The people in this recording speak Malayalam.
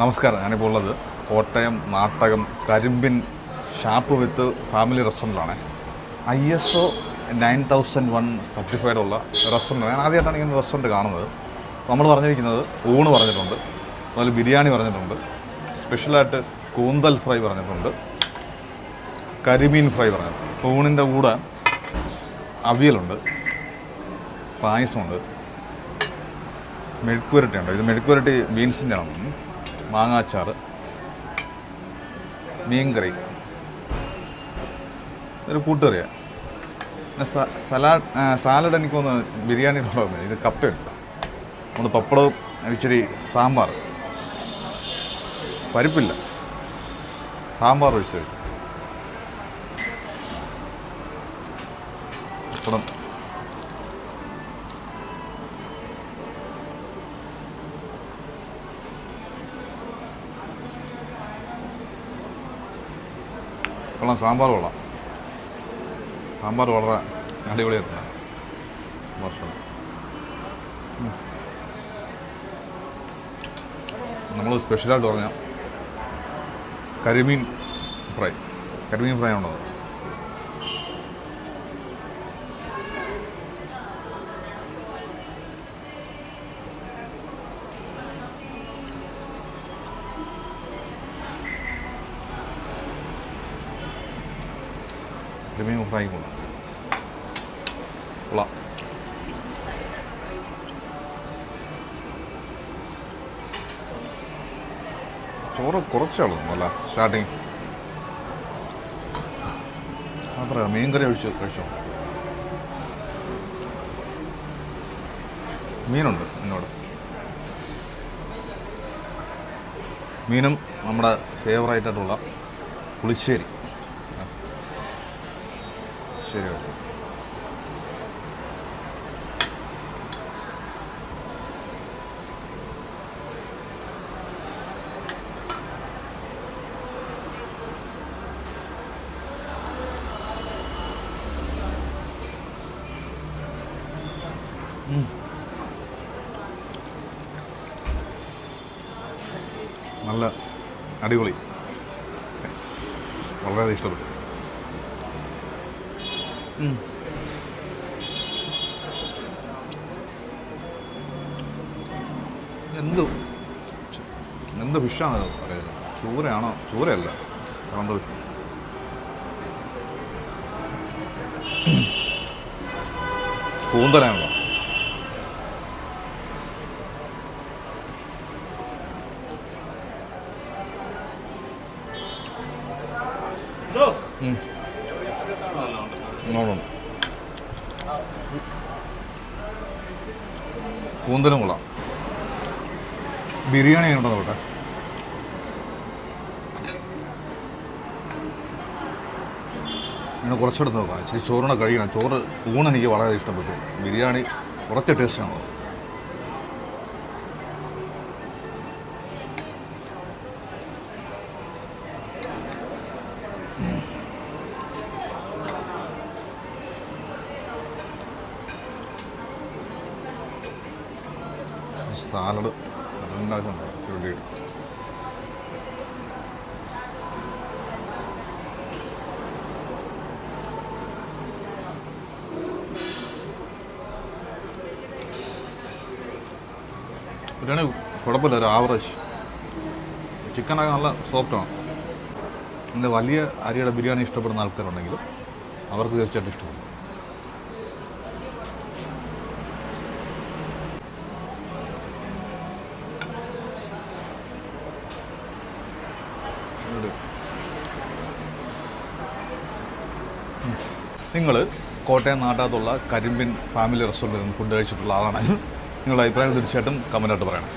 നമസ്കാരം. ഞാനിപ്പോൾ ഉള്ളത് കോട്ടയം നാട്ടകം കരിമ്പിൻ shop with family റെസ്റ്റോറന്റിലാണ് I S O nine thousand one certified ഉള്ള റെസ്റ്റോറന്റ് ഞാൻ ആദ്യമായിട്ടാണ് ഇങ്ങനെ റെസ്റ്റോറന്റ് കാണുന്നത്. നമ്മൾ പറഞ്ഞിരിക്കുന്നത് ഊണ് പറഞ്ഞിട്ടുണ്ട് അതുപോലെ ബിരിയാണി പറഞ്ഞിട്ടുണ്ട് സ്പെഷ്യലായിട്ട് കൂന്തൽ ഫ്രൈ പറഞ്ഞിട്ടുണ്ട് കരിമീൻ ഫ്രൈ പറഞ്ഞിട്ടുണ്ട്. ഊണിന്റെ കൂടെ അവിയലുണ്ട് പായസമുണ്ട് മെഴുക്കുവരട്ടിയുണ്ട്. ഇത് മെഴുക്കുവരട്ടി ബീൻസിന്റെ ആണ് മാങ്ങാച്ചാറ് മീൻകറി. ഇതൊരു കൂട്ടുകറിയാണ് പിന്നെ സലാഡ് സാലഡ് എനിക്ക് തോന്നുന്നു ബിരിയാണിയുടെ കൂടെ ഇത് കപ്പയുണ്ട്. ഒന്ന് പപ്പടവും ഇച്ചിരി സാമ്പാർ. പരിപ്പില്ല. സാമ്പാർ ഒഴിച്ച് പപ്പടം. കൊള്ളാം. സാമ്പാർ കൊള്ളാം. സാമ്പാർ വളരെ അടിപൊളിയായിട്ടുണ്ട്. ഭക്ഷണം നമ്മൾ സ്പെഷ്യലായിട്ട് പറഞ്ഞ കരിമീൻ ഫ്രൈ. കരിമീൻ ഫ്രൈ ഉള്ളത് കരിമീൻ ഫ്രൈ കൊള്ളാം. കൊള്ളാം. ചോറ് കുറച്ചാളും അല്ല? സ്റ്റാർട്ടിങ്. മാത്രമേ മീൻകറി ഒഴിച്ച് കഴിച്ചോ? മീനുണ്ട് എന്നോട് മീനും നമ്മുടെ ഫേവറേറ്റ് ആയിട്ടുള്ള പുളിശ്ശേരി. ശരി നല്ല അടിപൊളി വളരെ ഇഷ്ടപ്പെട്ടു. എന്ത്? എന്ത് ഫിഷാണ് പറയുന്നത്? ചൂരയാണോ? ചൂരയല്ല. എന്ത് ഫിഷ് കൂന്തലാണല്ലോ. ഉം. ഇങ്ങോട്ടുണ്ട് കൂന്തലും കൊള്ളാം ബിരിയാണി ഉണ്ടോ നോട്ടെ ഇങ്ങനെ കുറച്ചെടുത്ത് നോക്കാം. ചോറിനെ കഴിയണം ചോറ് ഊണെനിക്ക് വളരെ ഇഷ്ടപ്പെട്ടു. ബിരിയാണി കുറച്ച് ടേസ്റ്റാണ് സാലഡ് ഉണ്ടാക്കുന്നുണ്ട് ബിരിയാണി കുഴപ്പമില്ല ഒരു ആവറേജ് ചിക്കനൊക്കെ നല്ല സോഫ്റ്റാണ് ഇന്ന് വലിയ അരിയുടെ ബിരിയാണി ഇഷ്ടപ്പെടുന്ന ആൾക്കാരുണ്ടെങ്കിൽ അവർക്ക് തീർച്ചയായിട്ടും ഇഷ്ടപ്പെടും. നിങ്ങൾ കോട്ടയം നാട്ടാത്തുള്ള കരിമ്പിൻ ഫാമിലി റെസ്റ്റോറന്റിൽ നിന്ന് ഫുഡ് കഴിച്ചിട്ടുള്ള ആളാണെങ്കിൽ നിങ്ങളുടെ അഭിപ്രായം തീർച്ചയായിട്ടും കമന്റായിട്ട് പറയണം.